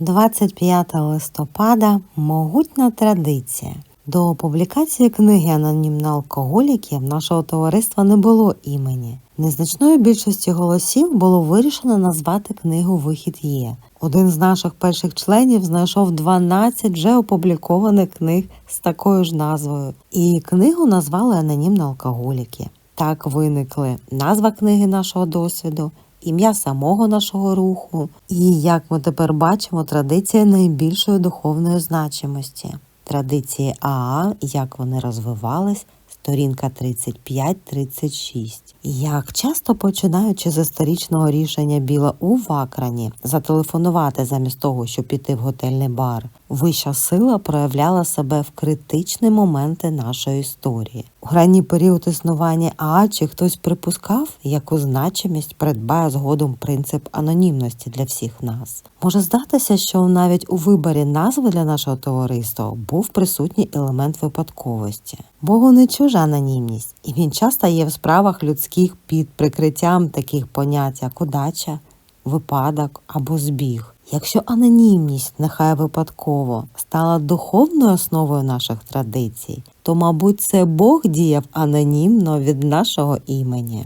25 листопада могутня традиція. До публікації книги Анонімна алкоголіків нашого товариства не було імені. Незначної більшості голосів було вирішено назвати книгу Вихід є. Один з наших перших членів знайшов 12 вже опублікованих книг з такою ж назвою, і книгу назвали Анонімно алкоголіки. Так виникли назва книги нашого досвіду, ім'я самого нашого руху, і, як ми тепер бачимо, традиція найбільшої духовної значимості. Традиції АА, як вони розвивались, сторінка 35-36. Як часто починаючи з історичного рішення Біла у Вакрані зателефонувати замість того, щоб піти в готельний бар, вища сила проявляла себе в критичні моменти нашої історії. У ранній період існування АА чи хтось припускав, яку значимість придбає згодом принцип анонімності для всіх нас. Може здатися, що навіть у виборі назви для нашого товариства був присутній елемент випадковості. Богу не чужа анонімність, і він часто є в справах людських під прикриттям таких понять, як удача, випадок або збіг. Якщо анонімність, нехай випадково, стала духовною основою наших традицій, то, мабуть, це Бог діяв анонімно від нашого імені.